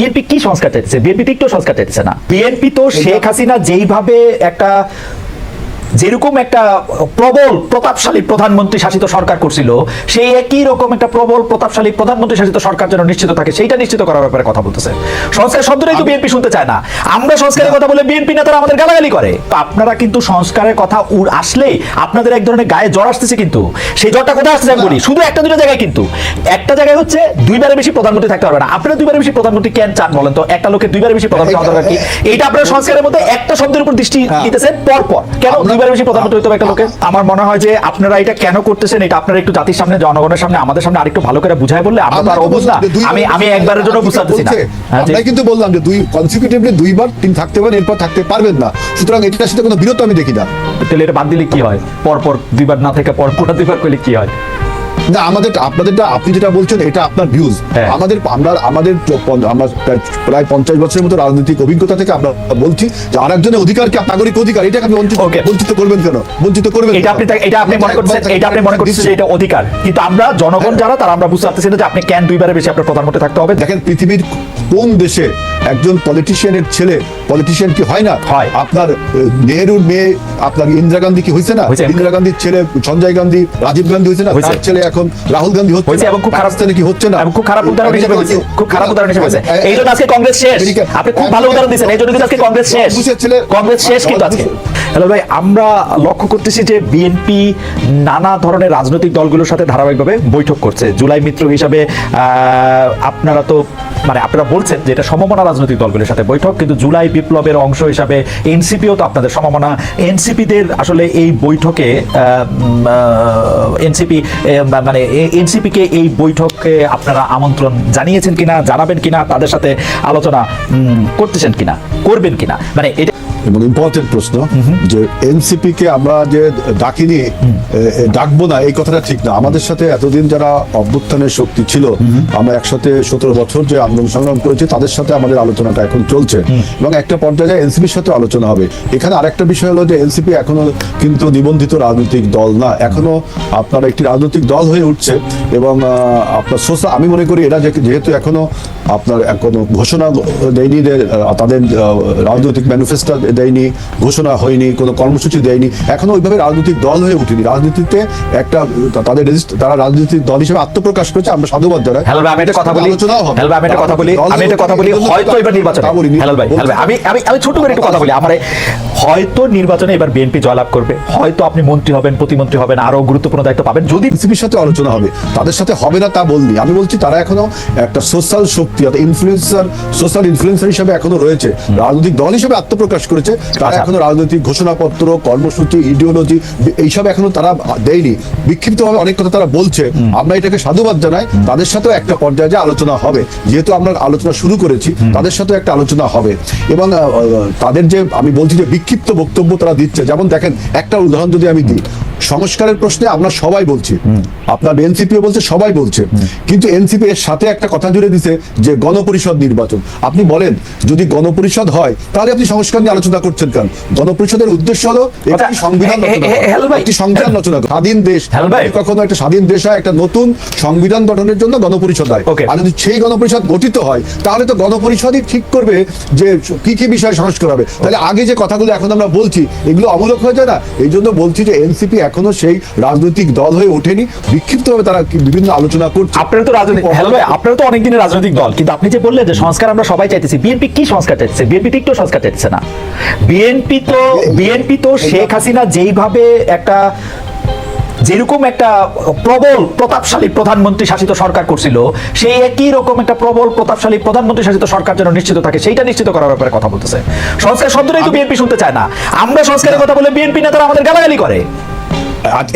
BNP কি সংস্কার চাইতেছে? বিএনপি তো একটু সংস্কার চাইতেছে না। বিএনপি তো শেখ হাসিনা যেইভাবে একটা যেরকম একটা প্রবল প্রতাপশালী প্রধানমন্ত্রী শাসিত সরকার করছিল সেই একই রকম একটা প্রবল প্রতাপশালী প্রধানমন্ত্রী শাসিত সরকার যেন নিশ্চিত থাকে সেইটা নিশ্চিত করার ব্যাপারে কথা বলতেছে। সংস্কার শব্দটাই তো বিএনপি শুনতে চায় না। আমরা সংস্কারের কথা বলে বিএনপি নেতারা আমাদের গালাগালি করে। আপনারা কিন্তু সংস্কারের কথা উড় আসলেই আপনাদের এক ধরনের গায়ে জ্বর আসতেছে কিন্তু। সেই জ্বরটা কোথায় আসতেছে আমি বলি শুধু একটা দুটো জায়গায় কিন্তু। একটা জায়গায় হচ্ছে দুইবারের বেশি প্রধানমন্ত্রী থাকতে পারবে না। আপনারা দুইবারের বেশি প্রধানমন্ত্রী কেন চান বলেন তো? একটা লোকের দুইবারের বেশি প্রধানমন্ত্রী হওয়া দরকার কি? এইটা আপনারা সংস্কারের মধ্যে একটা শব্দের উপর দৃষ্টি দিতেছেন পর পর কেন দুইবারের বেশি প্রধানমন্ত্রী হতে হবে একটা লোকে। আমার মনে হয় যে আপনারা এটা কেন করতেছেন? এটা আপনারা একটু জাতির সামনে জনগণের সামনে আমাদের সামনে আরেকটু ভালো করে বুঝাই বললে আমরা তো আর অবস্থা আমি আমি একবারের জন্য বুঝতে না। হ্যাঁ। আমরা কিন্তু বললাম যে দুই কনসিকিউটিভলি দুইবার তিনি থাকতে পারেন এরপর থাকতে পারবেন না। সুতরাং এটার সাথে কোনো বিরত আমি দেখি না। তাহলে এটা বাদ দিলে কি হয়? পর পর দুইবার না থেকে পর পর দুইবার করলে কি হয়? না আমাদের আপনাদেরটা আপনি যেটা বলছেন এটা আপনার ভিউজ হ্যাঁ। আমাদের আমরা আমাদের প্রায়- পঞ্চাশ বছরের মতো রাজনৈতিক অভিজ্ঞতা থেকে আমরা বলছি যে আর একজনের অধিকারকে নাগরিক অধিকার এটাকে আপনি বঞ্চিত বঞ্চিত করবেন কেন? বঞ্চিত করবেন এটা আপনি এটা আপনি মনে করছেন এটা আপনি মনে করছেন যে এটা অধিকার। কিন্তু আমরা জনগণ যারা তারা আমরা বুঝতে পারতেছি না যে আপনি কেন দুইবারের বেশি আপনার প্রধানমন্ত্রী থাকতে হবে। দেখেন পৃথিবীর কোন দেশে একজন পলিটিশিয়ানের ছেলে পলিটিশিয়ান কি হয় না? হয়। আপনার নেহরুর মেয়ে আপনার ইন্দিরা গান্ধী কি হয়েছে না? ইন্দিরা গান্ধীর ছেলে সঞ্জয় গান্ধী রাজীব গান্ধী হয়েছে না। তার ছেলে এখন রাহুল গান্ধী হচ্ছে এবং খুব খারাপ কি হচ্ছে না? খুব খারাপ উদাহরণ হিসেবে হয়েছে খুব খারাপ উদাহরণ হিসেবে হয়েছে। এই জন্য আজকে কংগ্রেস শেষ। আপনি খুব ভালো উদাহরণ দিচ্ছেন এই জন্য কিন্তু আজকে কংগ্রেস শেষ। বুশের ছেলে- কংগ্রেস শেষ কিন্তু আজকে। হ্যালো ভাই আমরা লক্ষ্য করতেছি যে বিএনপি নানা ধরনের রাজনৈতিক দলগুলোর সাথে ধারাবাহিকভাবে বৈঠক করছে। জুলাই মিত্র হিসাবে আহ, আপনারা তো মানে আপনারা বলছেন যে এটা সমমনা রাজনৈতিক দলগুলোর সাথে বৈঠক কিন্তু জুলাই বিপ্লবের অংশ হিসাবে এনসিপিও তো আপনাদের সমমনা এনসিপিদের আসলে এই বৈঠকে এনসিপি মানে এনসিপি কে এই বৈঠকে আপনারা আমন্ত্রণ জানিয়েছেন কিনা জানাবেন কিনা তাদের সাথে আলোচনা করতেছেন কিনা করবেন কিনা? মানে এটা এবং ইম্পর্টেন্ট প্রশ্ন যে এনসিপি কে আমরা যে ডাকিনি ডাকবো না এই কথাটা ঠিক না। আমাদের সাথে এতদিন যারা অভ্যুত্থানের শক্তি ছিল আমরা একসাথে সতেরো বছর যে আন্দোলন সংগ্রাম করেছি তাদের সাথে আমাদের আলোচনাটা এখন চলছে। এবং একটা পর্যায়ে এনসিপির সাথে আলোচনা হবে। এখানে আরেকটা বিষয় হলো যে এনসিপি এখনও কিন্তু নিবন্ধিত রাজনৈতিক দল না। এখনও আপনার একটি রাজনৈতিক দল হয়ে উঠছে এবং আহ, আপনার সোশ্যাল আমি মনে করি এরা যেহেতু এখনও আপনার কোনো ঘোষণা দেয়নি তাদের রাজনৈতিক ম্যানিফেস্টো দেয়নি ঘোষণা হয়নি কোনো কর্মসূচি দেয়নি এখনও ওইভাবে রাজনৈতিক দল হয়ে উঠেনি। রাজনীতিতে একটা তাদের তারা রাজনৈতিক দল হিসেবে আত্মপ্রকাশ করেছে আমরা সাধুবাদ জানাই। ভাই আমি একটা কথা বলি। ভাই আমি একটা কথা বলি। আমি একটা কথা বলি হয়তো এবার নির্বাচনে। ভাই ভাই আমি আমি আমি ছোট করে একটু কথা বলি। আমার হয়তো নির্বাচনে এবার বিএনপি জয়লাভ করবে। হয়তো আপনি মন্ত্রী হবেন প্রতিমন্ত্রী হবেন আরও গুরুত্বপূর্ণ দায়িত্ব পাবেন। যদি বিসিবির সাথে আলোচনা হবে তাদের সাথে হবে না তা বলনি। আমি বলছি তারা এখনও একটা সোশ্যাল শক্তি অর্থাৎ ইনফ্লুয়েন্সার সোশ্যাল ইনফ্লুয়েন্সার হিসেবে এখনও রয়েছে। রাজনৈতিক দল হিসেবে আত্মপ্রকাশ করেছে। তারা আচ্ছা। এখনও রাজনৈতিক ঘোষণাপত্র কর্মসূচি ইডিওলজি এইসব এখনও তারা দেয়নি। বিক্ষিপ্তভাবে অনেক কথা তারা বলছে। আমরা এটাকে সাধুবাদ জানাই। তাদের সাথেও একটা পর্যায়ে যে আলোচনা হবে যেহেতু আমরা আলোচনা শুরু করেছি তাদের সাথেও একটা আলোচনা হবে। এবং তাদের যে আমি বলছি যে বিক্ষিপ্ত বক্তব্য তারা দিচ্ছে। যেমন দেখেন একটা উদাহরণ যদি আমি দিই সংস্কারের প্রশ্নে আমরা সবাই বলছি। আপনার এনসিপিও বলছে সবাই বলছে। কিন্তু এনসিপি এর সাথে একটা কথা জুড়ে দিছে যে গণপরিষদ নির্বাচন। আপনি বলেন যদি গণপরিষদ হয় তাহলে আপনি সংস্কার নিয়ে আলোচনা করছেন কেন? গণপরিষদের উদ্দেশ্য হলো একটি সংবিধান। একটি সংবিধান রচনা স্বাধীন দেশ কখনো একটা স্বাধীন দেশ হয় একটা নতুন সংবিধান গঠনের জন্য গণপরিষদ হয়। আর যদি সেই গণপরিষদ গঠিত হয় তাহলে তো গণপরিষদই ঠিক করবে যে কি কি বিষয়ে সংস্কার হবে। তাহলে আগে যে কথাগুলো এখন আমরা বলছি এগুলো অমূলক হয়ে যায় না? এই জন্য বলছি যে এনসিপি এখনও সেই রাজনৈতিক দল হয়ে ওঠেনি। বিক্ষিপ্তভাবে তারা বিভিন্ন আলোচনা করছে। আপনারা তো রাজনৈতিক আপনারা তো অনেক দিনের রাজনৈতিক দল। কিন্তু আপনি যে বললেন যে সংস্কার আমরা সবাই চাইতেছি বিএনপি কি সংস্কার চাইতেছে? বিএনপি তো একটু সংস্কার চাইতেছে না। বিএনপি তো বিএনপি তো শেখ হাসিনা যেইভাবে একটা যেরকম একটা প্রবল প্রতাপশালী প্রধানমন্ত্রী শাসিত সরকার করছিল সেই একই রকম একটা প্রবল প্রতাপশালী প্রধানমন্ত্রী শাসিত সরকার যেন নিশ্চিত থাকে সেইটা নিশ্চিত করার ব্যাপারে কথা বলতেছে। সংস্কার শব্দটাই তো বিএনপি শুনতে চায় না। আমরা সংস্কারের কথা বলে বিএনপি নেতারা আমাদের গালাগালি করে।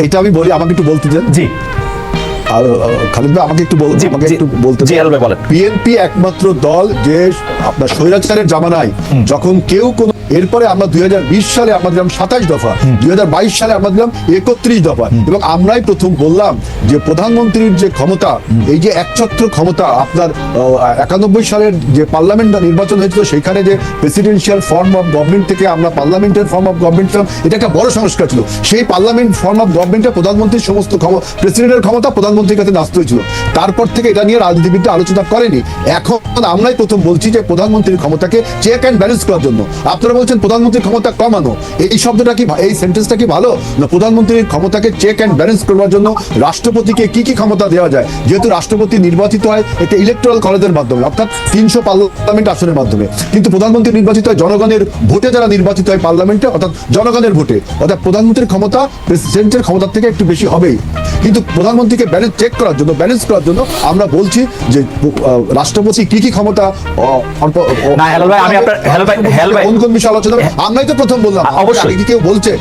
এটা আমি বলি আমাকে একটু বলতে দেন। জি। খালিদ ভাই আমাকে একটু আমাকে একটু বলতে। বিএনপি একমাত্র দল যে আপনার স্বৈরাচারের জামানায় যখন কেউ কোনো এরপরে আমরা দুই হাজার বিশ সালে আমরা দিলাম সাতাশ দফা দুই হাজার বাইশ সালে আমরা দিলাম একত্রিশ দফা। এবং আমরাই প্রথম বললাম যে প্রধানমন্ত্রীর যে ক্ষমতা এই যে একছত্র ক্ষমতা আপনার একানব্বই সালের যে পার্লামেন্ট নির্বাচন হয়েছিল সেখানে যে প্রেসিডেন্সিয়াল ফর্ম অফ গভর্নমেন্ট থেকে আমরা পার্লামেন্টের ফর্ম অফ গভর্নমেন্ট ছিলাম এটা একটা বড় সংস্কার ছিল। সেই পার্লামেন্ট ফর্ম অফ গভর্নমেন্টে প্রধানমন্ত্রীর সমস্ত ক্ষমতা প্রেসিডেন্টের ক্ষমতা প্রধানমন্ত্রীর কাছে নাস্ত হয়েছিল। তারপর থেকে এটা নিয়ে রাজনীতিবিদরা আলোচনা করেনি। এখন আমরাই প্রথম বলছি যে প্রধানমন্ত্রীর ক্ষমতাকে চেক অ্যান্ড ব্যালেন্স করার জন্য। আপনারা বলছেন, প্রধানমন্ত্রীর ক্ষমতা কমানো। এই শব্দটা কি এই সেন্টেন্সটা কি ভালো? না, প্রধানমন্ত্রীর ক্ষমতাকে চেক অ্যান্ড ব্যালেন্স করবার জন্য রাষ্ট্রপতিকে কি কি ক্ষমতা দেওয়া যায়? যেহেতু রাষ্ট্রপতি নির্বাচিত হয় একটা ইলেকট্রাল কলেজের মাধ্যমে, অর্থাৎ তিনশো পার্লামেন্ট আসনের মাধ্যমে। কিন্তু প্রধানমন্ত্রী নির্বাচিত হয় জনগণের ভোটে, যারা নির্বাচিত হয় পার্লামেন্টে অর্থাৎ জনগণের ভোটে। অর্থাৎ প্রধানমন্ত্রীর ক্ষমতা প্রেসিডেন্টের ক্ষমতার থেকে একটু বেশি হবেই। কিন্তু প্রধানমন্ত্রীকে ব্যালেন্স চেক করার জন্য ব্যালেন্স করার জন্য আমরা বলছি যে রাষ্ট্রপতি কি কি ক্ষমতা কোন কোন বিষয়ে আলোচনা হবে? আমরাই তো প্রথম বললাম। অবশ্যই। কেউ বলছে?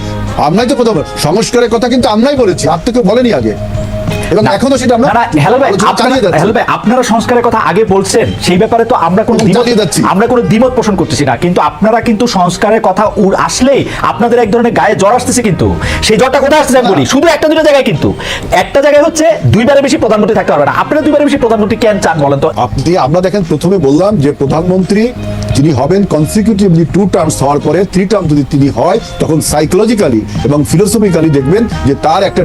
আমরাই তো প্রথম সংস্কারের কথা কিন্তু আমরাই বলেছি। আর তো কেউ বলেনি আগে। এবং এখনও সেটা আমরা না, না, ভাই, আলোচনা আপনারা- চালিয়ে যাচ্ছি। হেলাল ভাই, আপনারা সংস্কারের কথা আগে বলছেন সেই ব্যাপারে তো আমরা কোনো দ্বিমত- আমরা কোনো দ্বিমত পোষণ করতেছি না। কিন্তু আপনারা কিন্তু সংস্কারের কথা উড় আসলেই আপনাদের এক ধরনের গায়ে জ্বর আসতেছে কিন্তু। সেই জ্বরটা কোথায় আসতেছে আমি বলি শুধু একটা দুটো জায়গায় কিন্তু। একটা জায়গায় হচ্ছে বেশি প্রধানমন্ত্রী থাকতে পারবে না। আপনারা বেশি প্রধানমন্ত্রী কেন চান বলেন তো? আপনি আমরা দেখেন প্রথমে বললাম যে প্রধানমন্ত্রী যিনি হবেন কনসিকিউটিভলি টু টার্মস হওয়ার পরে থ্রি টার্ম যদি তিনি হয় তখন সাইকোলজিক্যালি এবং ফিলোসফিক্যালি দেখবেন যে তার একটা